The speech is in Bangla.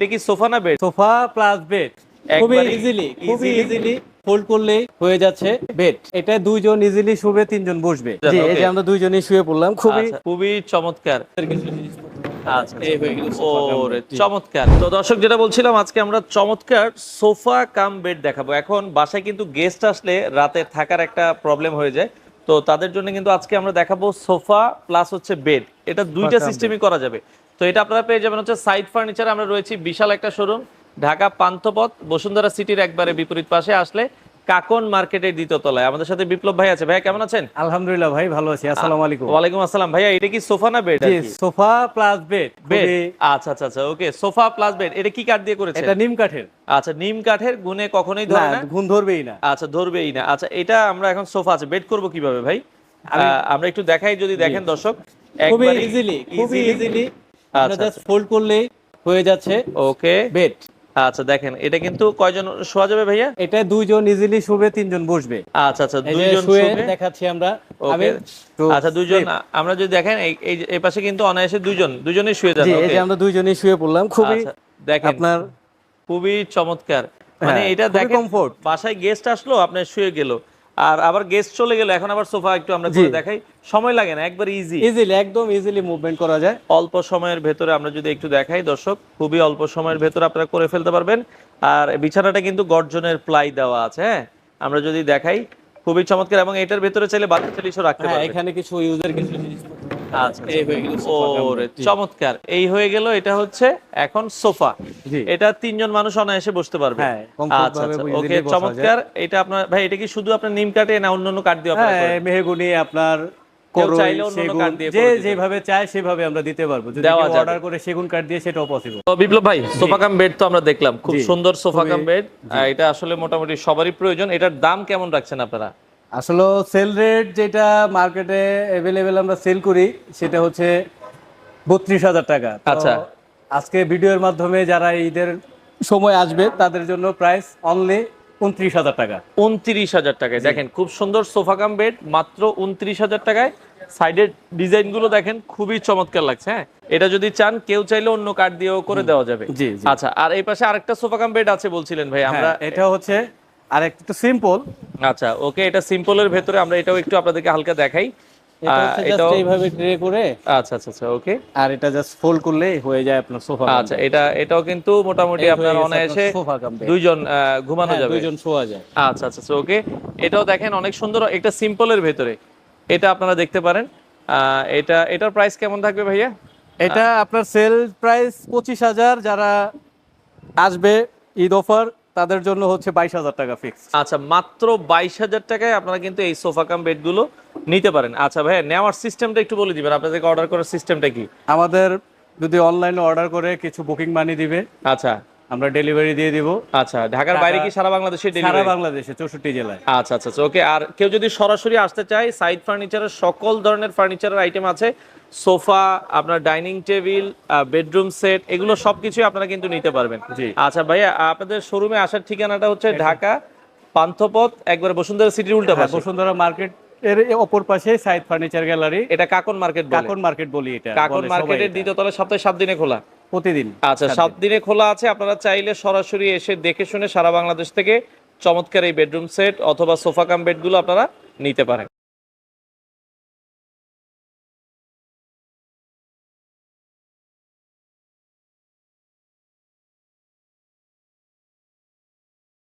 এটা কি সোফা না বেড সোফা প্লাস বেড খুবই ইজিলি খুবই ইজিলি ফোল্ড করলেই হয়ে যাচ্ছে বেড এটা দুইজন ইজিলি শুবে তিনজন বসবে। জি এই যে আমরা দুইজনই শুয়ে পড়লাম খুবই আচ্ছা, খুবই চমৎকার। আচ্ছা। চমৎকার। তো দর্শক যেটা বলছিলাম আজকে আমরা চমৎকার সোফা কাম বেড দেখাবো। এখন বাসায় কিন্তু গেস্ট আসলে রাতে থাকার একটা প্রবলেম হয়ে যায়। তো তাদের জন্য কিন্তু আজকে আমরা দেখাবো সোফা প্লাস হচ্ছে বেড এটা দুইটা সিস্টেমই করা যাবে। তো এটা আপনারা পেয়ে যাবেন হচ্ছে সাইড ফার্নিচার। আমরা রয়েছি বিশাল একটা শোরুম ঢাকা পান্থপথ বসুন্ধরা সিটির একবারে বিপরীত পাশে আসলে কাকন মার্কেটের দ্বিতীয় তলায়। আমাদের সাথে বিপ্লব ভাই আছে। ভাইয়া কেমন আছেন? আলহামদুলিল্লাহ ভাই ভালো আছি। আসসালামু আলাইকুম। ওয়ালাইকুম আসসালাম। ভাইয়া এটা কি সোফা না বেড জি সোফা প্লাস বেড। বেড। আচ্ছা আচ্ছা আচ্ছা ওকে সোফা প্লাস বেড। এটা কি কাঠ দিয়ে করেছে এটা নিম কাঠের। আচ্ছা নিম কাঠের গুণে কখনোই না ধরে না ঘুম ধরবেই না। আচ্ছা ধরবেই না। আচ্ছা এটা আমরা এখন সোফা আছে। বেড করব কীভাবে ভাই? আহ, আমরা একটু দেখাই যদি দেখেন দর্শক। খুবই ইজিলি খুবই ইজিলি আমরা জাস্ট ফোল্ড করলেই হয়ে যাচ্ছে ওকে। বেড আচ্ছা দেখেন এটা কিন্তু কয়জন শোয়া যাবে ভাইয়া? এটা দুইজন ইজিলি শুবে তিনজন বসবে। আচ্ছা আচ্ছা দুইজন শুয়ে দেখাচ্ছি আমরা। আচ্ছা দুইজন। আমরা যদি দেখেন এই এই পাশে কিন্তু অনায়াসে দুইজন দুইজনই শুয়ে জি যাবে এই ওকে? যে আমরা দুইজনই শুয়ে পড়লাম খুবই দেখেন আপনার খুবই চমৎকার। মানে হ্যাঁ, এটা দেখেন comfort। বাসায় গেস্ট আসলো আপনার শুয়ে গেল। আর আবার গেস্ট চলে গেল এখন আবার সোফা একটু আমরা ঘুরে করে দেখাই। সময় লাগে না একবার ইজি ইজিলি একদম ইজিলি মুভমেন্ট করা যায়। অল্প সময়ের ভেতরে আমরা যদি একটু দেখাই দর্শক খুবই অল্প সময়ের ভেতরে আপনারা করে ফেলতে পারবেন। আর বিছানাটা কিন্তু গর্জনের প্লাই দেওয়া আছে হ্যাঁ? আমরা যদি দেখাই খুবই চমৎকার এবং এটার ভেতরে চাইলে বাচ্চা চালিশও রাখতে হ্যাঁ পারবেন। এখানে কিছু ইউজার কিছু জিনিসপত্র আচ্ছা ওরে চমৎকার। এই হয়ে গেল এটা হচ্ছে এখন সোফা। এটা তিনজন মানুষ অনায়াসে বসতে পারবে। হ্যাঁ, আচ্ছা আচ্ছা ওকে চমৎকার। এটা আপনার ভাই এটা কি শুধু আপনার নিম কাটে না অন্য কাঠ দিয়ে হ্যাঁ মেহগুনি আপনার যেভাবে চায় সেভাবে আমরা দিতে পারব। যদি। অর্ডার করে সেগুন কাঠ দিয়ে সেটাও পসিবল তো বিপ্লব ভাই সোফা কাম বেড তো আমরা দেখলাম। খুব সুন্দর সোফা কাম বেড এটা আসলে মোটামুটি সবারই প্রয়োজন। এটার দাম কেমন রাখছেন আপনারা? আসলে সেল রেট যেটা মার্কেটে অ্যাভেলেবেল আমরা সেল করি সেটা হচ্ছে বত্রিশ হাজার টাকা। আচ্ছা। আজকে ভিডিওর মাধ্যমে যারা ঈদের সময় আসবে তাদের জন্য প্রাইস অনলি উনত্রিশ হাজার টাকা। উনত্রিশ হাজার টাকায়। দেখেন খুব সুন্দর সোফা কাম বেড মাত্র উনত্রিশ হাজার টাকায়। সাইডের ডিজাইনগুলো দেখেন খুবই চমৎকার লাগছে হ্যাঁ? এটা যদি চান কেউ চাইলে অন্য কাঠ দিয়েও করে দেওয়া যাবে। আচ্ছা আর এই পাশে আরেকটা সোফা কাম বেড আছে বলছিলেন ভাই আমরা হ্যাঁ, এটা হচ্ছে আর একটু সিম্পল আচ্ছা ওকে এটা সিম্পলের ভেতরে আমরা এটাও একটু আপনাদেরকে হালকা দেখাই। এটা আহ, এটাও এইভাবে ট্রে করে। আচ্ছা আচ্ছা আচ্ছা ওকে। আর এটা জাস্ট ফোল্ড করলেই হয়ে যায় আপনার সোফা আচ্ছা এটা এটাও কিন্তু মোটামুটি আপনার অনায়াসে আপনার sofa cum bed। দুইজন ঘুমানো যাবে। হ্যাঁ, দুইজন শোয়া যায়। আচ্ছা আচ্ছা ওকে। এটাও দেখেন অনেক সুন্দর একটা সিম্পলের ভেতরে। এটা আপনারা দেখতে পারেন। আহ, এটা এটার প্রাইস কেমন থাকবে ভাইয়া? এটা আপনার সেল প্রাইস পঁচিশ হাজার যারা আসবে ঈদ অফার তাদের জন্য হচ্ছে বাইশ হাজার টাকা ফিক্স আচ্ছা মাত্র বাইশ হাজার টাকায় আপনারা কিন্তু এই সোফা কাম বেডগুলো নিতে পারেন। আচ্ছা ভাই নেওয়ার সিস্টেমটা একটু বলে দিবেন আপনাদেরকে অর্ডার করার সিস্টেমটা কি? আমাদের যদি অনলাইনে অর্ডার করে কিছু বুকিং মানি দিবে। আচ্ছা। আমরা ডেলিভারি দিয়ে দিব। আচ্ছা ঢাকার বাইরে কি সারা বাংলাদেশে সারা বাংলাদেশে চৌষট্টি জেলায়। আচ্ছা আচ্ছা ওকে আর কেউ যদি সরাসরি আসতে চায় সাইড ফার্নিচারের সকল ধরনের ফার্নিচারের আইটেম আছে সোফা আপনার ডাইনিং টেবিল বেডরুম সেট এগুলো সবকিছুই আপনারা কিন্তু নিতে পারবেন। জি। আচ্ছা ভাইয়া আপনাদের শোরুমে আসার ঠিকানাটা হচ্ছে ঢাকা পান্থপথ একবার বসুন্ধরা সিটির উল্টা হ্যাঁ, পাশে। বসুন্ধরা মার্কেট এর অপর পাশে সাইড ফার্নিচার গ্যালারি এটা কাকন মার্কেট কাকন মার্কেট বলি এটা কাকন মার্কেটের। দ্বিতীয় তলায় সপ্তাহে সাত দিনে খোলা। প্রতিদিন। আচ্ছা সাত দিনে। খোলা আছে আপনারা চাইলে সরাসরি এসে দেখে শুনে সারা বাংলাদেশ থেকে চমৎকার এই বেডরুম সেট অথবা সোফা কাম বেডগুলো আপনারা নিতে পারেন।